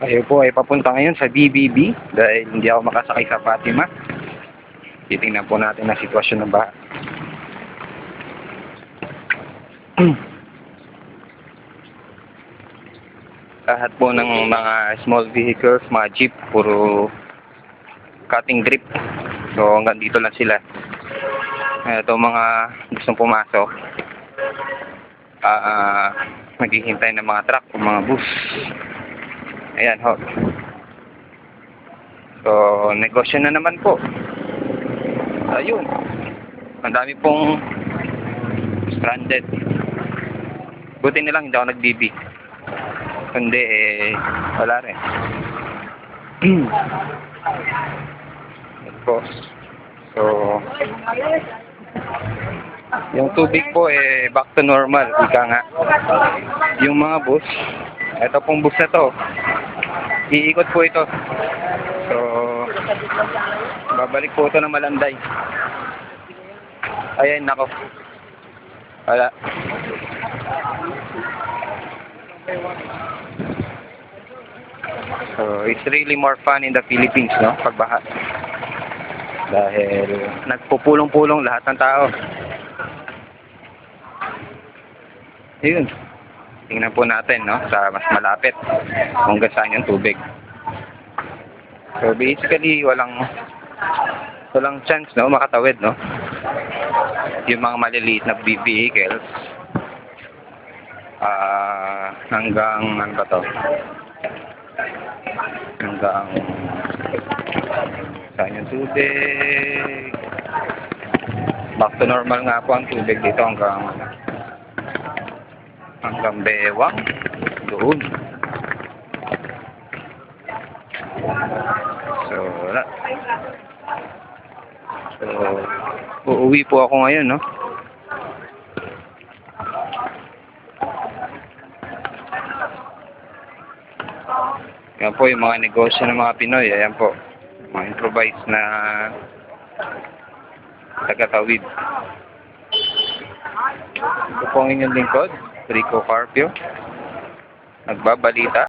Tayo po ay papunta ngayon sa BBB dahil hindi ako makasakay sa Fatima. Titingnan po natin ang sitwasyon ng baha. Lahat po ng mga small vehicles, mga jeep, puro cutting grip. So hanggang dito lang sila. Ito mga gustong pumasok. Ah, naghihintay ng mga truck o mga bus. Ayan ho. So, negosyo na naman po. Ayun. Ang dami pong stranded. Buti na lang hindi ako nag-DB. Kundi eh, wala rin. Po. So, yung tubig po eh back to normal, ika nga. Yung mga bus, ito pong bus na to, iikot po ito. So, babalik po ito ng Malanday. Ayan, nako. Wala. So, it's really more fun in the Philippines, no? Pagbaha. Dahil nagpupulong-pulong lahat ng tao. Ayun. Tingnan po natin, no? Sa mas malapit. Kung saan yung tubig. So, basically, walang walang chance, no? Makatawid, no? Yung mga maliliit na vehicles. Ah, hanggang, ano ba to? Hanggang, saan yung tubig? Back to normal nga po ang tubig dito hanggang hanggang bewang doon. So, wala. So, uuwi po ako ngayon, no? Yan po yung mga negosyo ng mga Pinoy. Ayan po. Mga improvised na tagatawid. Ito po ang inyong lingkod, Rico Carpio. Nagbabalita